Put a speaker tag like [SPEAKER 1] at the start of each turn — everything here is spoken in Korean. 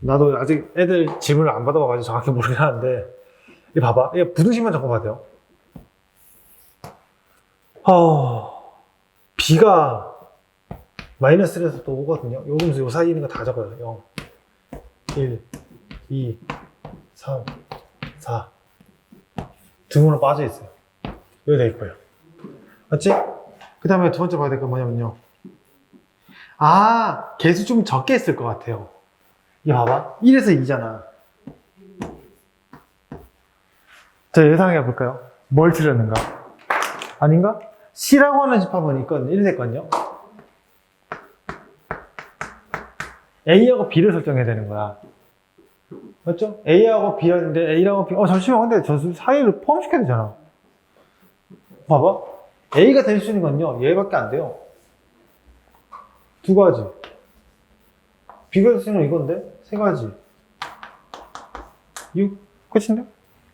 [SPEAKER 1] 나도 아직 애들 질문을 안 받아봐가지고 정확히 모르긴 하는데 이 봐봐. 이거 부등식만 적어봐도 돼요. 어, B가 마이너스 1에서 또 오거든요. 요 점수 요 사이에 있는 거 다 적어요. 0 1 2 3 4 등으로 빠져 있어요. 여기 돼 있고요. 맞지? 그 다음에 두 번째 봐야 될 건 뭐냐면요. 아 개수 좀 적게 했을 것 같아요 이거 봐봐. 1에서 2잖아. 자 예상해 볼까요? 뭘 틀렸는가? 아닌가? C라고 하는 집합은 있거든요 1 됐거든요. A하고 B를 설정해야 되는 거야. 맞죠? A하고 B였는데 A하고 B 어 잠시만. 근데 저 사이를 포함시켜야 되잖아. 봐봐. A가 될 수 있는 건요. 얘밖에 안 돼요. 두 가지 있는 건 이건데 세 가지 6 끝인데?